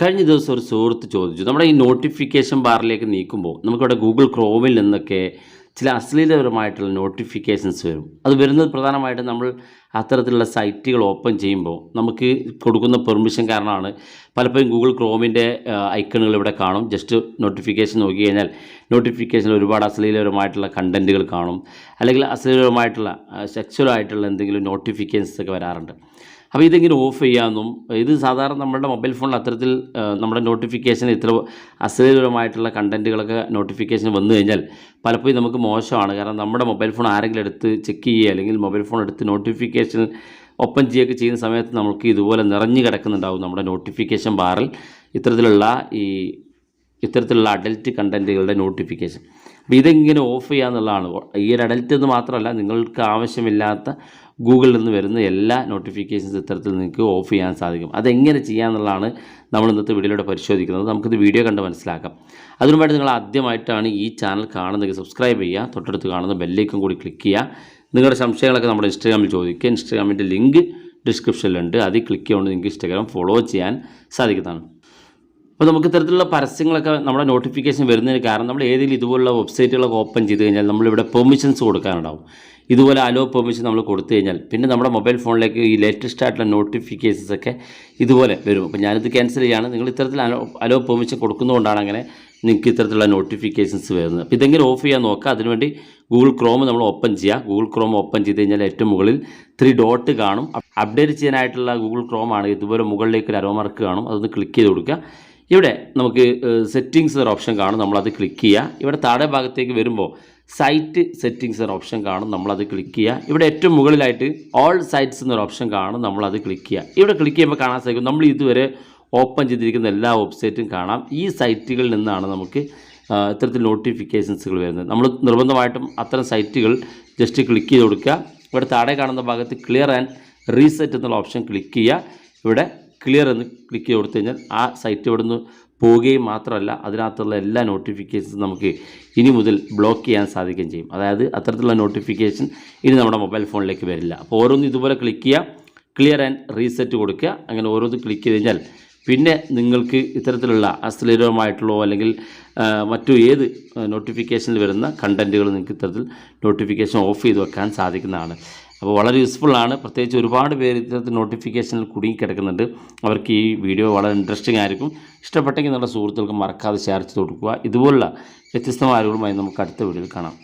കഴിഞ്ഞ ദിവസം ഒരു സുഹൃത്ത് ചോദിച്ചു നമ്മുടെ ഈ നോട്ടിഫിക്കേഷൻ ബാറിലേക്ക് നീക്കുമ്പോൾ നമുക്കിവിടെ ഗൂഗിൾ ക്രോമിൽ നിന്നൊക്കെ ചില അശ്ലീലപരമായിട്ടുള്ള നോട്ടിഫിക്കേഷൻസ് വരും. അത് വരുന്നത് പ്രധാനമായിട്ടും നമ്മൾ അത്തരത്തിലുള്ള സൈറ്റുകൾ ഓപ്പൺ ചെയ്യുമ്പോൾ നമുക്ക് കൊടുക്കുന്ന പെർമിഷൻ കാരണമാണ് പലപ്പോഴും ഗൂഗിൾ ക്രോമിന്റെ ഐക്കണുകൾ ഇവിടെ കാണും. ജസ്റ്റ് നോട്ടിഫിക്കേഷൻ നോക്കി കഴിഞ്ഞാൽ നോട്ടിഫിക്കേഷനിൽ ഒരുപാട് അശ്ലീലപരമായിട്ടുള്ള കണ്ടന്റുകൾ കാണും. അല്ലെങ്കിൽ അശ്ലീലപരമായിട്ടുള്ള സെക്സ്വലായിട്ടുള്ള എന്തെങ്കിലും നോട്ടിഫിക്കേഷൻസ് ഒക്കെ വരാറുണ്ട്. അപ്പോൾ ഇതെങ്ങനെ ഓഫ് ചെയ്യാമെന്നും ഇത് സാധാരണ നമ്മുടെ മൊബൈൽ ഫോണിൽ അത്തരത്തിൽ നമ്മുടെ നോട്ടിഫിക്കേഷൻ ഇത്ര അശ്ലീലപരമായിട്ടുള്ള കണ്ടന്റുകളൊക്കെ നോട്ടിഫിക്കേഷൻ വന്നു കഴിഞ്ഞാൽ പലപ്പോഴും നമുക്ക് മോശമാണ്. കാരണം നമ്മുടെ മൊബൈൽ ഫോൺ ആരെങ്കിലും എടുത്ത് ചെക്ക് ചെയ്യുക അല്ലെങ്കിൽ മൊബൈൽ ഫോൺ എടുത്ത് നോട്ടിഫിക്കേഷൻ ഓപ്പൺ ചെയ്യുകയൊക്കെ ചെയ്യുന്ന സമയത്ത് നമുക്ക് ഇതുപോലെ നിറഞ്ഞു കിടക്കുന്നുണ്ടാവും നമ്മുടെ നോട്ടിഫിക്കേഷൻ ബാറിൽ ഇത്തരത്തിലുള്ള ഈ ഇത്തരത്തിലുള്ള അഡൽറ്റ് കണ്ടന്റുകളുടെ നോട്ടിഫിക്കേഷൻ അപ്പോൾ ഇതെങ്ങനെ ഓഫ് ചെയ്യുക എന്നുള്ളതാണ് ഈ ഒരു അഡൽറ്റ് എന്ന് മാത്രമല്ല നിങ്ങൾക്ക് ആവശ്യമില്ലാത്ത ഗൂഗിളിൽ നിന്ന് വരുന്ന എല്ലാ നോട്ടിഫിക്കേഷൻസ് ഇത്തരത്തിൽ നിങ്ങൾക്ക് ഓഫ് ചെയ്യാൻ സാധിക്കും. അതെങ്ങനെ ചെയ്യാമെന്നുള്ളതാണ് നമ്മൾ ഇന്നത്തെ വീഡിയോയിലൂടെ പരിശോധിക്കുന്നത്. നമുക്കിത് വീഡിയോ കണ്ട് മനസ്സിലാക്കാം. അതിനുമായിട്ട് നിങ്ങൾ ആദ്യമായിട്ടാണ് ഈ ചാനൽ കാണുന്നതെങ്കിൽ സബ്സ്ക്രൈബ് ചെയ്യുക. തൊട്ടടുത്ത് കാണുന്ന ബെല്ലേക്കും കൂടി ക്ലിക്ക് ചെയ്യുക. നിങ്ങളുടെ സംശയങ്ങളൊക്കെ നമ്മുടെ ഇൻസ്റ്റാഗ്രാമിൽ ചോദിക്കുക. ഇൻസ്റ്റാഗ്രാമിന്റെ ലിങ്ക് ഡിസ്ക്രിപ്ഷനിലുണ്ട് അതിൽ ക്ലിക്ക് ചെയ്യുകൊണ്ട് നിങ്ങൾക്ക് ഇൻസ്റ്റാഗ്രാം ഫോളോ ചെയ്യാൻ സാധിക്കുന്നതാണ്. അപ്പോൾ നമുക്ക് ഇത്തരത്തിലുള്ള പരസ്യങ്ങളൊക്കെ നമ്മുടെ നോട്ടിഫിക്കേഷൻ വരുന്നതിന് കാരണം നമ്മൾ ഏതെങ്കിലും ഇതുപോലുള്ള വെബ്സൈറ്റുകളൊക്കെ ഓപ്പൺ ചെയ്ത് കഴിഞ്ഞാൽ നമ്മളിവിടെ പെർമിഷൻസ് കൊടുക്കാനുണ്ടാവും. ഇതുപോലെ അലോ പെർമിഷൻ നമ്മൾ കൊടുത്തു കഴിഞ്ഞാൽ പിന്നെ നമ്മുടെ മൊബൈൽ ഫോണിലേക്ക് ഈ ലേറ്റസ്റ്റ് ആയിട്ടുള്ള നോട്ടിഫിക്കേഷൻസ് ഒക്കെ ഇതുപോലെ വരും. അപ്പോൾ ഞാനിത് ക്യാൻസൽ ചെയ്യാണ്. നിങ്ങൾ ഇത്തരത്തിൽ അലോ അലോ പെർമിഷൻ കൊടുക്കുന്നതുകൊണ്ടാണ് അങ്ങനെ നിങ്ങൾക്ക് ഇത്തരത്തിലുള്ള നോട്ടിഫിക്കേഷൻസ് വരുന്നത്. അപ്പോൾ ഇതെങ്കിലും ഓഫ് ചെയ്യാൻ നോക്കുക. അതിനുവേണ്ടി ഗൂഗിൾ ക്രോം നമ്മൾ ഓപ്പൺ ചെയ്യുക. ഗൂഗിൾ ക്രോം ഓപ്പൺ ചെയ്ത് കഴിഞ്ഞാൽ ഏറ്റവും മുകളിൽ ത്രീ ഡോട്ട് കാണും. അപ്ഡേറ്റ് ചെയ്യാനായിട്ടുള്ള ഗൂഗിൾ ക്രോം ആണ്. ഇതുപോലെ മുകളിലേക്ക് ഒരു അരോമാർക്ക് കാണും. അതൊന്ന് ക്ലിക്ക് ചെയ്ത് കൊടുക്കുക. ഇവിടെ നമുക്ക് സെറ്റിങ്സ് ഒരു ഓപ്ഷൻ കാണും നമ്മളത് ക്ലിക്ക് ചെയ്യുക ഇവിടെ താഴെ ഭാഗത്തേക്ക് വരുമ്പോൾ സൈറ്റ് സെറ്റിങ്സ് ഒരു ഓപ്ഷൻ കാണും നമ്മളത് ക്ലിക്ക് ചെയ്യുക ഇവിടെ ഏറ്റവും മുകളിലായിട്ട് ഓൾ സൈറ്റ്സ് എന്നൊരു ഓപ്ഷൻ കാണും നമ്മളത് ക്ലിക്ക് ചെയ്യുക ഇവിടെ ക്ലിക്ക് ചെയ്യുമ്പോൾ കാണാൻ സാധിക്കും നമ്മൾ ഇതുവരെ ഓപ്പൺ ചെയ്തിരിക്കുന്ന എല്ലാ വെബ്സൈറ്റും കാണാം. ഈ സൈറ്റുകളിൽ നിന്നാണ് നമുക്ക് ഇത്തരത്തിൽ നോട്ടിഫിക്കേഷൻസുകൾ വരുന്നത്. നമ്മൾ നിർബന്ധമായിട്ടും അത്തരം സൈറ്റുകൾ ജസ്റ്റ് ക്ലിക്ക് ചെയ്ത് കൊടുക്കുക. ഇവിടെ താഴെ കാണുന്ന ഭാഗത്ത് ക്ലിയർ ആൻഡ് റീസെറ്റ് എന്നുള്ള ഓപ്ഷൻ ക്ലിക്ക് ചെയ്യുക ഇവിടെ ക്ലിയർ എന്ന് ക്ലിക്ക് ചെയ്ത് കൊടുത്തു കഴിഞ്ഞാൽ ആ സൈറ്റ് ഇവിടെ നിന്ന് പോവുകയും മാത്രമല്ല അതിനകത്തുള്ള എല്ലാ നോട്ടിഫിക്കേഷൻസും നമുക്ക് ഇനി മുതൽ ബ്ലോക്ക് ചെയ്യാൻ സാധിക്കുകയും ചെയ്യും. അതായത് അത്തരത്തിലുള്ള നോട്ടിഫിക്കേഷൻ ഇനി നമ്മുടെ മൊബൈൽ ഫോണിലേക്ക് വരില്ല. അപ്പോൾ ഓരോന്ന് ഇതുപോലെ ക്ലിക്ക് ചെയ്യുക ക്ലിയർ ആൻഡ് റീസെറ്റ് കൊടുക്കുക. അങ്ങനെ ഓരോന്ന് ക്ലിക്ക് ചെയ്ത് കഴിഞ്ഞാൽ പിന്നെ നിങ്ങൾക്ക് ഇത്തരത്തിലുള്ള അശ്ലീലമായിട്ടുള്ളോ അല്ലെങ്കിൽ മറ്റു ഏത് നോട്ടിഫിക്കേഷനിൽ വരുന്ന കണ്ടന്റുകൾ നിങ്ങൾക്ക് ഇത്തരത്തിൽ നോട്ടിഫിക്കേഷൻ ഓഫ് ചെയ്ത് വെക്കാൻ സാധിക്കുന്നതാണ്. അപ്പോൾ വളരെ യൂസ്ഫുള്ളാണ് പ്രത്യേകിച്ച് ഒരുപാട് പേര് ഇത്തരത്തിൽ നോട്ടിഫിക്കേഷനിൽ കുടുങ്ങിക്കിടക്കുന്നുണ്ട് അവർക്ക് ഈ വീഡിയോ വളരെ ഇൻട്രസ്റ്റിംഗ് ആയിരിക്കും. ഇഷ്ടപ്പെട്ടെങ്കിൽ നിങ്ങളുടെ സുഹൃത്തുക്കൾക്ക് മറക്കാതെ ഷെയർ ചെയ്ത് കൊടുക്കുക. ഇതുപോലുള്ള വ്യത്യസ്തമായ അറിവുകളുമായി നമുക്ക് അടുത്ത വീഡിയോയിൽ കാണാം.